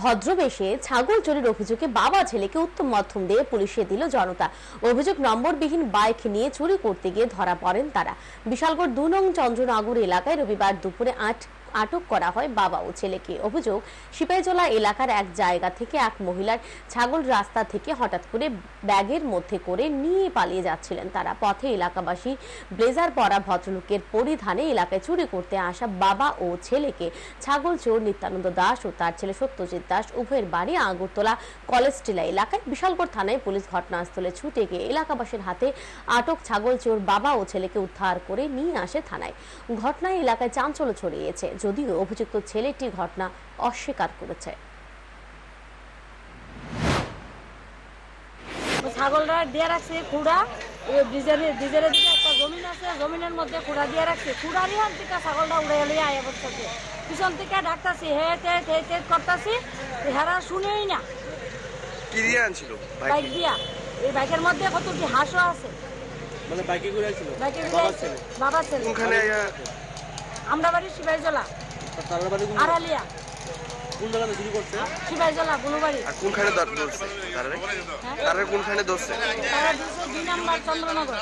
ভদ্রবেশে ছাগল চোরের অভিযোগে বাবা ছেলেকে উত্তম মাধ্যম দিয়ে পুলিশে দিল জনতা। অভিযোগ নম্বরবিহীন বাইক নিয়ে চুরি করতে গিয়ে ধরা পড়েন তারা। বিশালগড় দু নং চন্দ্রনগর এলাকায় রবিবার দুপুরে আট আটক করা হয় বাবা ও ছেলেকে। অভিযোগ সিপাহীজলা এলাকার এক জায়গা থেকে এক মহিলার ছাগল রাস্তা থেকে হঠাৎ করে ব্যাগের মধ্যে করে নিয়ে পালিয়ে যাচ্ছিলেন তারা। পথে এলাকাবাসী ব্লেজার পরা ভদ্রলোকের পরিধানে এলাকায় চুরি করতে আসা বাবা ও ছেলেকে ছাগল চোর নিত্যানন্দ দাস ও তার ছেলে সত্যজিৎ দাস উভয়ের বাড়ি আগরতলা কলেজটিলা এলাকায় বিশালগড় থানায় পুলিশ ঘটনাস্থলে ছুটে গিয়ে এলাকাবাসীর হাতে আটক ছাগল চোর বাবা ও ছেলেকে উদ্ধার করে নিয়ে আসে থানায়। ঘটনায় এলাকায় চাঞ্চল্য ছড়িয়েছে। যদিও অভিযুক্ত ছেলেটি ঘটনা অস্বীকার করেছে। তো ছাগলটা দিয়ে রাখছে খুঁড়া ওই ব্রিজের ব্রিজের দিকে একটা জমিন আছে জমিনের মধ্যে খুঁড়া দিয়ে রাখছে। থেকে ছাগলটা উড়ে এলে আয়া বসতেছে পিছন থেকে ডাকতাছি হেট হেট হেট করতাছি হেরা শুনেই না। কি দিয়ে আনছিল? বাইক দিয়া? এই বাইকের মধ্যে কতটি হাঁসও আছে। মানে বাইকে বাইকের বাবার ছেলে? আইয়া আমরা বাড়ি শিবাইজলা কোন আড়ালিয়া। কোন জায়গাতে চুরি করছে? শিবাইজলা বুনুবাড়ি আর কোনখানে ধর- ধরছে তারে কোনখানে ধরছে? তারা দুশো দুই নাম্বার চন্দ্রনগর।